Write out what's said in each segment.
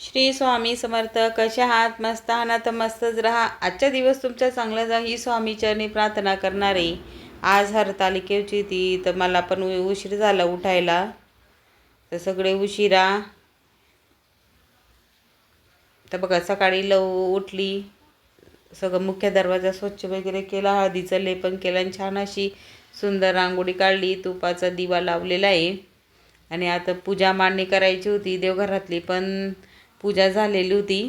श्री स्वामी समर्थ कशा आहात? मस्त आहात तर मस्तच राहा. आजचा दिवस तुमचा चांगला जा ही स्वामीचरणी प्रार्थना करणारे. आज हरतालिकेची ती तर मला पण उ- उशीर झाला उठायला. तर सगळे उशिरा. तर बघा सकाळी लव उठली. सगळं मुख्य दरवाजा स्वच्छ वगैरे केला हळदीचं लेपन केलं आणि छान अशी सुंदर रांगोळी काढली. तुपाचा दिवा लावलेला आहे. आणि आता पूजा मांडणी करायची होती देवघरातली. पण पूजा झालेली होती.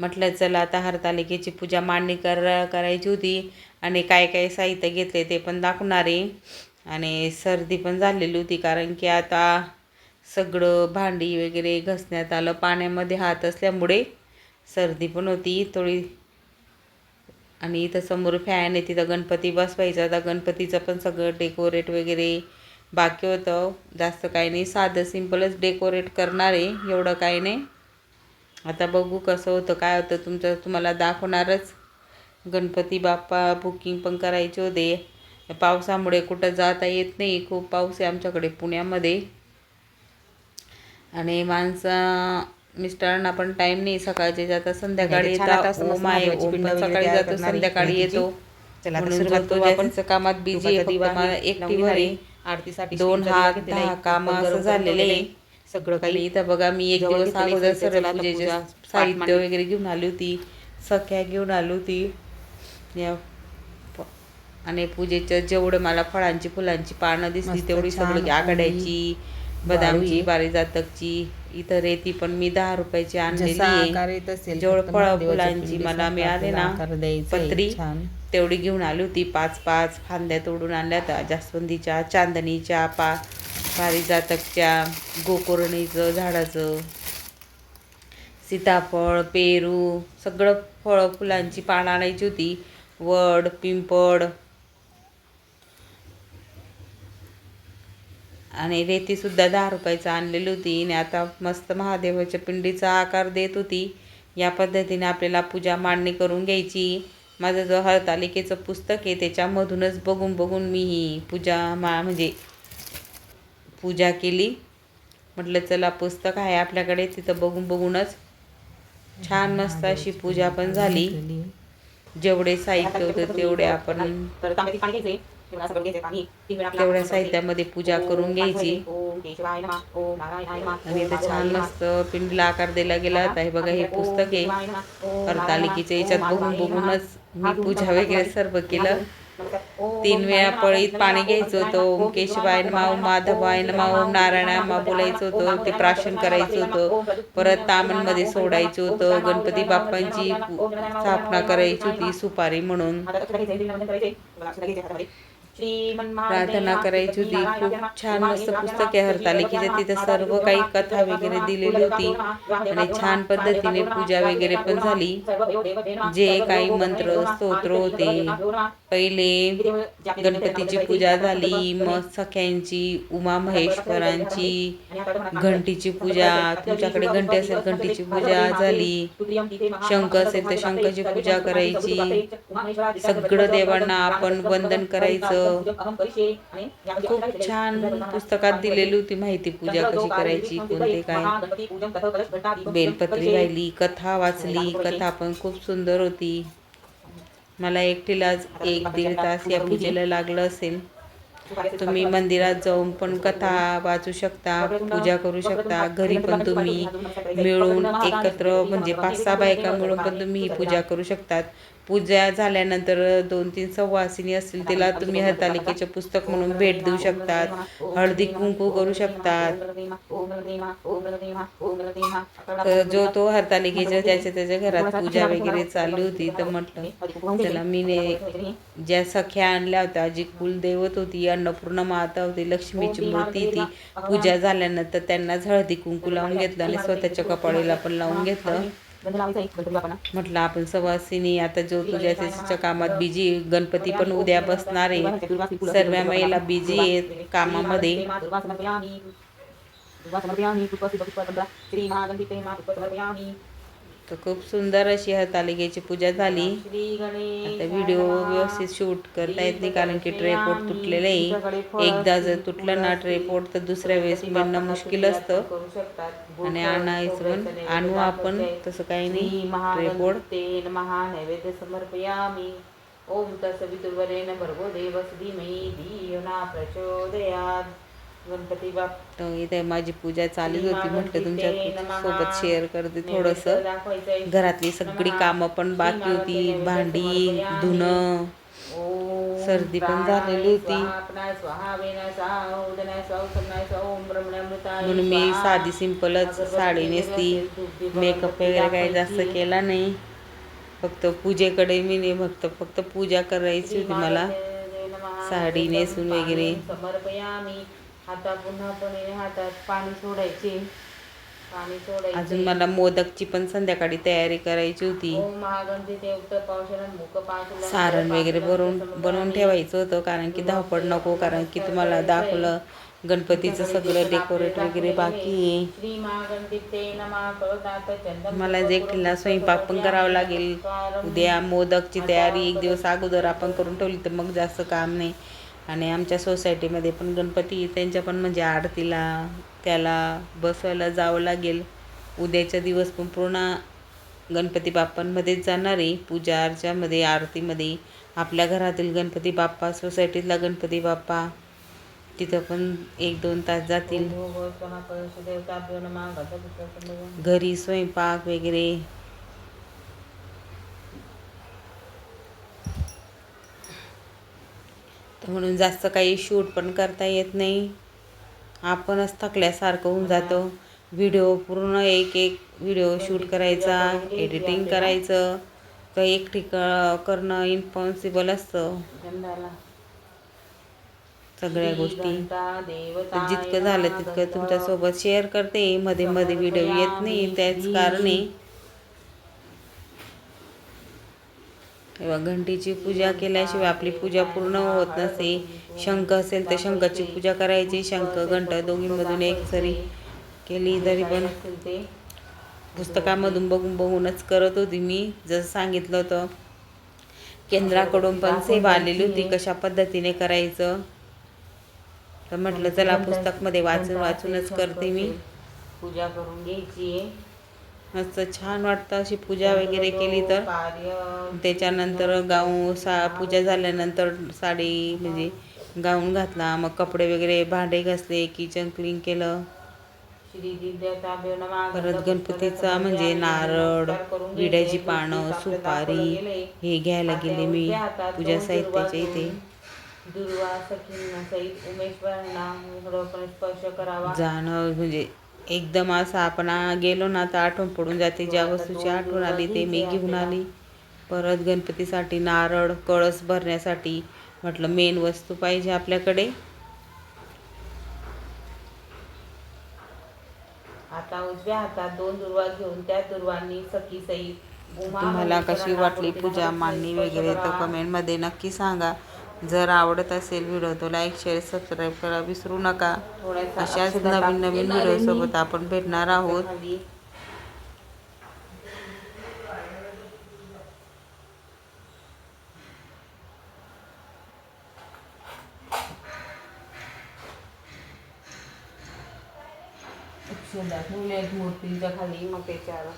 म्हटलं चला आता हरतालिकेची पूजा मांडणी कर करायची होती आणि काय काय साहित्य घेतले ते पण दाखवणार. आहे आणि सर्दी पण झालेली होती कारण की आता सगळं भांडी वगैरे घसण्यात आलं पाण्यामध्ये हात असल्यामुळे सर्दी पण होती थोडी. आणि इथं समोर फॅन आहे तिथं गणपती बसवायचा आता गणपतीचं पण सगळं डेकोरेट वगैरे बाकी होतं. जास्त काही नाही. साधं सिम्पलच डेकोरेट करणार आहे. एवढं काही नाही. आता बघू कसं होतं काय होतं. तुमचं तुम्हाला दाखवणारच. गणपती बाप्पा बुकिंग पण करायचे होते. पावसामुळे कुठं जाता येत नाही. खूप पाऊस आहे आमच्याकडे पुण्यामध्ये. आणि माणसं मिस्टरांना पण टाईम नाही. सकाळचे जातात संध्याकाळी येतात. ओम आहे ओम वगैरे सकाळी जातो संध्याकाळी. येतो. म्हणून कामात बिझी आहे मला एकटीवर आहे. आरतीसाठी दोन स्टीलचा हात दहा. कामं असं झालेलं. सगळं काही इथं बघा मी एक दिवस अगोदर आता पूजेचे पूजा साहित्य वगैरे घेऊन आली होती सख्या घेऊन आली होती या आणि पूजेच्या जेवढं मला फळांची फुलांची पानं दिसली तेवढी सगळी आघाड्याची. बदामची पारिजातकची इथं रेती पण मी दहा रुपयाची आणलेली जसा आकार आहे येत असेल जेवढं फक्त फळं महादेवाच्या फुलांची पिंडीसारखा मला मिळाले ना आपल्याला आकार द्यायचा आहे. पत्री छान. तेवढी घेऊन आली होती पाच पाच फांद्या तोडून आणल्या होत्या जास्वंदीच्या चांदणीच्या पा पारिजातकच्या गोकर्णीचं झाडाचं. सीताफळ पेरू सगळं फळं फुलांची पानं आणायची होती. वड पिंपळ आणि रेतीसुद्धा दहा रुपयाचं आणलेली होती. आणि आता मस्त महादेवाच्या पिंडीचा आकार देत होती. या पद्धतीने आपल्याला पूजा मांडणी करून घ्यायची. माझं जो हरतालिकेचं पुस्तक आहे त्याच्यामधूनच बघून बघून मी ही पूजा मा म्हणजे पूजा केली. म्हटलं चला पुस्तक आहे आपल्याकडे तिथं बघून बघूनच. छान मस्त अशी पूजा पण झाली. जेवढे साहित्य होतं तेवढे आपण तेवढ्या साहित्यामध्ये पूजा करून घ्यायची. आणि इथं छान मस्त पिंडीला आकार दिला गेला. होता हे बघा हे पुस्तक आहे. हरतालिकेच्या याच्यात बघून बघूनच मी पूजा वगैरे सर्व केलं. तीन वेळा पळीत पाणी घ्यायचं होतं. ओम केशवाय नमा. ओम माधवाय नमा. ओम नारायणाय नमा. बोलायचं होतं. ते प्राशन करायचं होतं. परत तामणमध्ये सोडायचं होतं. गणपती बाप्पांची स्थापना करायची होती सुपारी म्हणून. प्रार्थना करायची होती खूप छान मस्त पुस्तक आहे हरतालिकेच्या तिथं सर्व काही कथा वगैरे दिलेली होती आणि छान पद्धतीने पूजा वगैरे पण झाली जे काही मंत्र स्तोत्र होते पहिले गणपतीची पूजा झाली मग सख्यांची उमा महेश्वरांची घंटीची पूजा तुमच्याकडे घंटी असेल घंटीची पूजा झाली शंख असेल तर शंखाची पूजा करायची सगळं देवांना आपण वंदन करायचं खूप छान पुस्तकात दिलेली होती माहिती पूजा कशी करायची कोणते काय? बेलपत्री राहिली कथा वाचली कथा पण खूप सुंदर होती. मला एकटीलाच एक दीड तास या पूजेला लागलं असेल. तुम्ही मंदिरात जाऊन पण कथा वाचू शकता पूजा करू शकता घरी पण तुम्ही मिळून एकत्र म्हणजे पाच सहा बायका मिळून पण तुम्ही ही पूजा करू शकतात. पूजा झाल्यानंतर दोन तीन सवासिनी असतील तिला तुम्ही हरतालिकेचे पुस्तक म्हणून भेट देऊ शकतात. हळदी कुंकू करू शकतात. जो तो हरतालिकेच्या ज्याच्या त्याच्या घरात पूजा वगैरे चालू होती तर म्हटलं चला मी ज्या सख्या आणल्या होत्या जी कुलदैवत होती अन्नपूर्णा माता होती लक्ष्मीची मूर्ती ती पूजा झाल्यानंतर त्यांना हळदी कुंकू लावून घेतलं आणि स्वतःच्या कपाळीला पण लावून घेतलं. म्हटलं आपण सवासिनी आता जो तुझ्या कामात बिजी गणपती पण उद्या बसणार आहे सर्व महिला बिझी आहेत कामामध्ये तर खूप सुंदर अशी हरतालिकेची पूजा झाली. श्री गणेश आता व्हिडिओ व्यवस्थित शूट करता येत नाही कारण की ट्रेपोर्ट तुटलेलं आहे. एकदा जर तुटलं ना ट्रेपोर्ट तर दुसऱ्या वेळेस मिळणं मुश्किल असतं. आणि आणायचं आणू आपण तसं काही नाही. ट्रेपोर्ट नैवेद्य समर्पयामि. ओम तत्सवितुर्वरेण भर्गो देवस्य धीमहि धियो न प्रचोदयात्. गणपती बाप तर इथे माझी पूजा चालूच होती म्हटलं तुमच्यासोबत शेअर करते थोडंसं. घरातली सगळी कामं पण बाकी होती भांडी धुणं सर्दी पण झालेली होती. म्हणून मी. साधी सिंपलच साडी नेसती. मेकअप वगैरे काही जास्त केला नाही. फक्त पूजेकडे मी नाही फक्त फक्त पूजा करायची होती मला. साडी नेसून वगैरे. आता पुन्हा पण हातात पाणी सोडायचे. पाणी सोडायचे. अजून मला मोदकची पण संध्याकाळी तयारी करायची होती. पाकुल सारण वगैरे बनवून बनवून ठेवायचं होतं कारण की धावपळ नको कारण की तुम्हाला दाखवलं गणपतीचं सगळं डेकोरेट वगैरे बाकी आहे. श्री नमः चंदन मला जे एकटीला स्वयंपाक पण करावा लागेल. उद्या मोदकची तयारी एक दिवस अगोदर आपण करून ठेवली तर मग जास्त काम नाही. आणि आमच्या सोसायटीमध्ये पण गणपती त्यांच्या पण म्हणजे आरतीला त्याला बसवायला जावं लागेल. उद्याचा दिवस पण पूर्ण गणपती बाप्पांमध्येच जाणार आहे. पूजा अर्चामध्ये आरतीमध्ये. आपल्या घरातील गणपती बाप्पा सोसायटीतला गणपती बाप्पा तिथं पण एक दोन तास जातील. घरी स्वयंपाक वगैरे. म्हणून जास्त काही शूट पण करता येत नाही. आपणच थकल्यासारखं होऊन जातो. व्हिडिओ पूर्ण एक एक व्हिडिओ शूट करायचा एडिटिंग करायचं तर एक ठिका करणं इम्पॉसिबल असतं. सगळ्या गोष्टी. जितकं झालं तितकं तुमच्यासोबत शेअर करते. मध्ये मध्ये व्हिडिओ येत नाही. त्याच कारणे तेव्हा घंटीची पूजा केल्याशिवाय आपली पूजा पूर्ण होत नसे. शंख असेल तर शंखाची पूजा करायची. शंख घंट दोघींमधून एक सरी केली तरी पण पुस्तकामधून बघून बघूनच करत होती मी. जसं सांगितलं होतं केंद्राकडून पण सेवा आलेली होती. कशा पद्धतीने करायचं? तर म्हटलं चला पुस्तकमध्ये वाचून वाचूनच करते मी. पूजा करून घ्यायची आहे. मस्त छान वाटतं अशी पूजा वगैरे केली तर. त्याच्यानंतर गाऊ सा पूजा झाल्यानंतर साडी म्हणजे गाऊन घातला मग कपडे वगैरे भांडे घासले किचन क्लीन केलं. परत गणपतीचा म्हणजे नारळ विड्याची पानं सुपारी हे घ्यायला गेले मी पूजा साहित्याच्या इथे. दुर्वा सखींना सहित उमेश्वरांना इकडं पण स्पर्श करावा. जाणं म्हणजे एकदम असं आपण गेलो ना तर आठवण पडून जाते. ज्या वस्तूची आठवण आली ते मी घेऊन आली. परत गणपतीसाठी नारळ कळस भरण्यासाठी म्हटलं मेन वस्तू पाहिजे आपल्याकडे. आता उजव्या हातात दोन दुर्वा घेऊन त्या दुर्वांनी सखी उमा तुम्हाला कशी वाटली पूजा? मांडणी वगैरे तर. कमेंटमध्ये नक्की सांगा. जर आवडत असेल व्हिडिओ तर लाईक शेअर सबस्क्राईब करा. विसरू नका. अशाच नवीन नवीन टाकलेला आहे व्हिडिओ मी. सोबत आपण भेटणार आहोत. ठेवल्या आहेत मूर्तींच्या खाली मग त्याच्यावर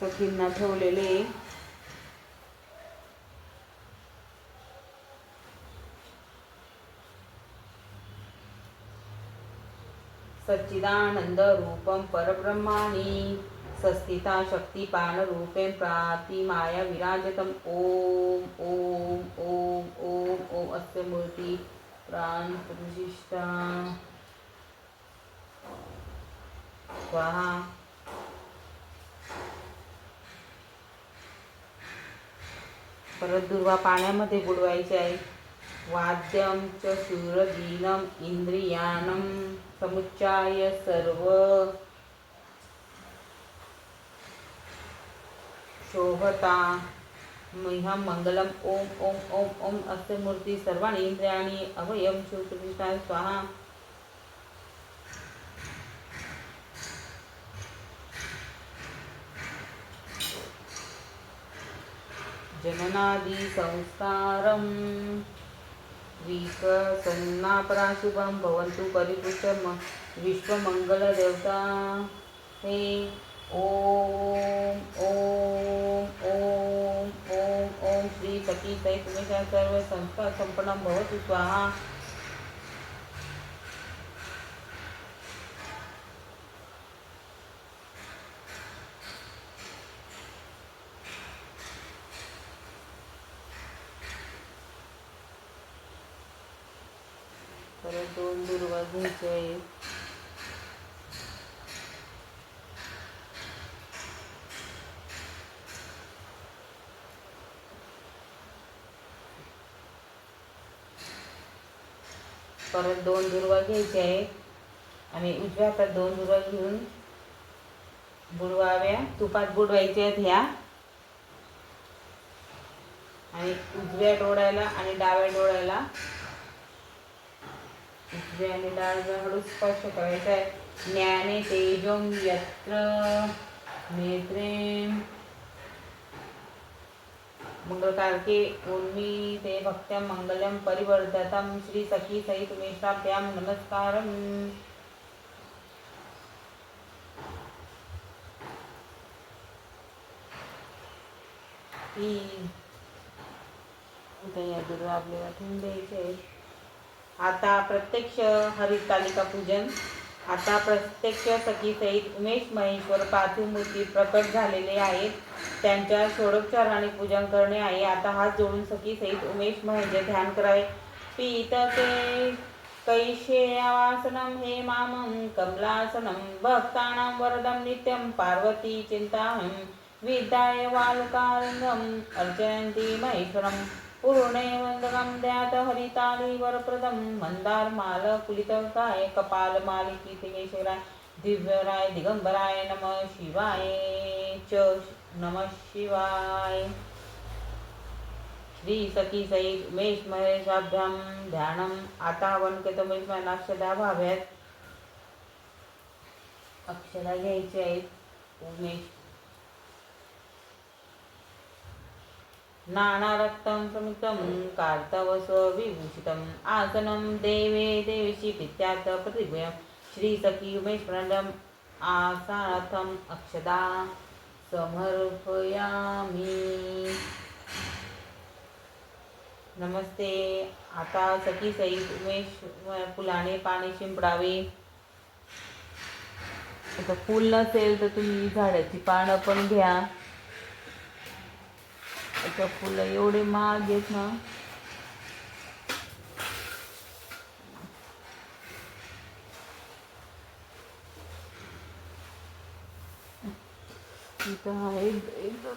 सखींना ठेवलेले. सच्चिदानन्द रूपं परब्रह्माणि सस्थिता शक्तिपाणरूपेण प्रातिमाया विराजतम्। ॐ ॐ ॐ ॐ ओम अस्य मूर्ति प्राणप्रतिष्ठा स्वाहा परत दुर्वा पाण्यामध्ये बुडवायचे आहे. वाद्यम च शूरदीनम इंद्रियानम समुच्चाय सर्व। शोभता। मह्यं मंगलम ओम ओम ओम ओम। अस्य मूर्ती सर्वाणि इंद्रियाणि अवयम शिवप्रतिष्ठा स्वाहा। जननादि संस्कारं विकसन्नापराशुभं भवन्तु परिपुष्टं विश्वमङ्गलदेवता। हे ॐ ॐ ॐ ॐ ॐ श्री सखी सहित उमेशा सर्व भवतु स्वाहा परत दोन दुर्वा घ्यायचे आहेत परत दोन दुर्वा घ्यायचे आहेत. आणि उजव्या हातात दोन दुर्वा घेऊन बुडवाव्या तुपात बुडवायच्या आहेत ह्या. आणि उजव्या डोळ्याला आणि डाव्या डोळ्याला उजव्या आणि डाव्या हळू स्पर्श करायचा आहे. ज्ञाने तेजोम यत्र नेत्रे मंगलकारके उर्मी ते भक्त्यां मंगलम परिवर्धतं श्री सखी सहित मेषाभ्यां नमस्कारम्। आपल्याला ठेवून द्यायचे आता प्रत्यक्ष हरितालिका पूजन. आता प्रत्यक्ष सखी सहित उमेश महेश्वर पार्थिव मूर्ती प्रकट झालेले आहेत. त्यांच्या षोडोपचाराने पूजन करणे आहे. आता हात जोडून सखी सहित उमेश महेंद्र ध्यान करावे. पीतके कैशेयावासनं हे मामं कमलासनं भक्तानां वरदं नित्यं पार्वती चिन्ताहं विद्याय वालुकालिङ्गम् अर्चयन्ति महेश्वरं पूर्णे वन्दनं द्यात हरिताली वरप्रदं मन्दारमाल कुलितकाय कपालमालिकी तिमेश्वराय दिव्यराय दिगंबराय नमः शिवाय. च नमः शिवाय श्री सखी सहित उमेश महेशाभ्याम ध्यानम आता वनकत उमेश अक्षदा भाव्यात. अक्षरा घ्यायच्या आहेत. उमेश नानारक्तं समितं कार्तवस्वविभूषितम् आसनं देवे देवीशी पित्यात् प्रतिभयं। श्रीसखी उमेश्वरम् आसनार्थम् अक्षदा समर्पयामि। नमस्ते। आता सखी सई उमेश फुलाने पाणी शिंपडावे। आता फुल नसेल तर तुम्ही झाडाची पानं पण घ्या. आता फुलं एवढे महाग आहेत ना. इथं एकदम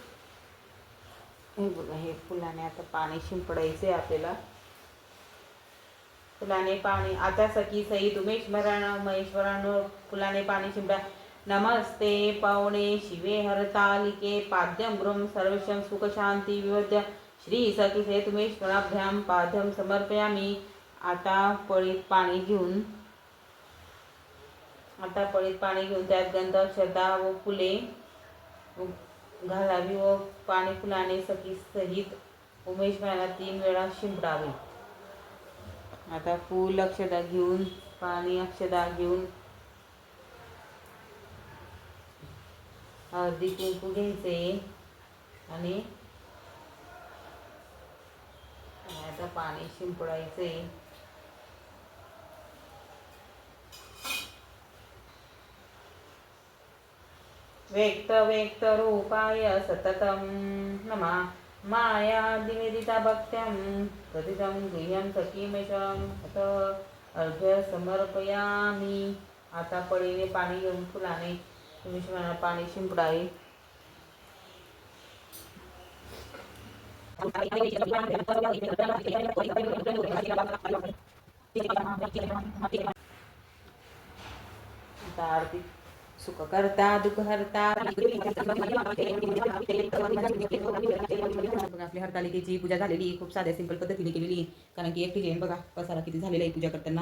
हे बघा हे फुलाने आता पाणी शिंपडायचे आपल्याला. फुलाने पाणी आता सखी सई उमेश महेश्वरांवर फुलाने पाणी शिंपडा. नमस्ते पावणे शिवे हरतालिके पाद्यं गृहं सर्वशं सुखशांती विवद्य श्री पाद्यं सहित समर्पयामी। आता पळीत पाणी घेऊन आता पळीत पाणी घेऊन त्यात गंध श्रद्धा व फुले घालावी व पाणी फुलाने सखी सहित उमेशमाला तीन वेळा शिंपडावे. आता फूल अक्षदा घेऊन पाणी अक्षदा घेऊन हळदी कुंकू घ्यायचे. आणि आता पाणी शिंपडायचे. व्यक्त व्यक्त रूपाय सततम नमा. माया निवेदिता भक्त्यां कथितं गुह्यं सखीमेषम् अथ अर्घ्य समर्पयामी. आता पळीने पाणी घेऊन फुलाने तुम्ही शिवाना पाणी शिंपडावे. आरती सुख करता दुःख हरता. बघा आपली हरतालिकेची पूजा झालेली आहे. खूप साध्या सिंपल पद्धतीने केलेली. आहे कारण की एकटी जैन बघा पसारा किती झालेला आहे पूजा करताना.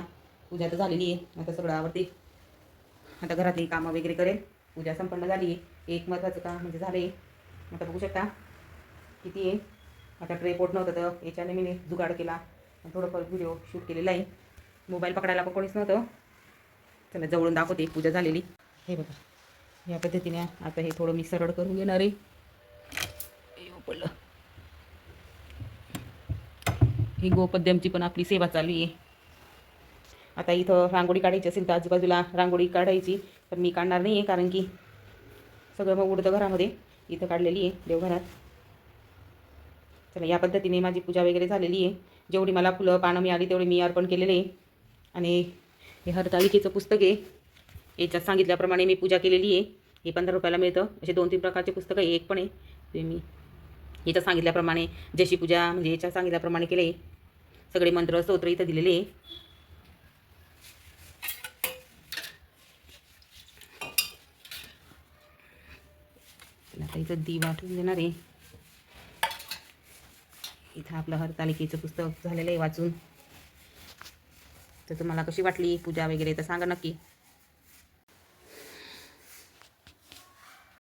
पूजा तर झालेली आहे. आता सगळं आवडते. आता घरातली कामं वगैरे करेल पूजा संपन्न झाली आहे. एक महत्त्वाचं काम म्हणजे झालं आहे आता बघू शकता किती आहे. आता ट्रेपोर्ट नव्हतं तर याच्याने मी जुगाड केला. थोडंफार व्हिडिओ शूट केलेला आहे. मोबाईल पकडायला पण कोणीच नव्हतं. चला जवळून दाखवते. पूजा झालेली. हे बघा. या पद्धतीने आता हे थोडं मी सरळ करून घेणार आहे. अय्यो, पडलं ही गोपद्यमची पण आपली सेवा चालू आहे. आता इथं रांगोळी काढायची असेल तर आजूबाजूला रांगोळी काढायची. पण मी काढणार नाही आहे कारण की सगळं मग उडतं घरामध्ये. इथं काढलेली आहे देवघरात. चला या पद्धतीने माझी पूजा वगैरे झालेली आहे जेवढी मला फुलं पानं मिळाली तेवढी मी अर्पण केलेले. आहे आणि हे हरतालिकेचं पुस्तक आहे. याच्यात सांगितल्याप्रमाणे मी पूजा केलेली आहे हे पंधरा रुपयाला मिळतं. असे दोन तीन प्रकारचे पुस्तकं आहे. एक पण आहे. ते मी याच्यात सांगितल्याप्रमाणे जशी पूजा म्हणजे याच्यात सांगितल्याप्रमाणे केले. सगळे मंत्र स्तोत्र इथं दिलेले आहे. आता इथं दिवा ठेवून देणार आहे. इथं आपलं हरतालिकेचं पुस्तक झालेलं आहे वाचून. तर तुम्हाला कशी वाटली? पूजा वगैरे तर सांगा नक्की.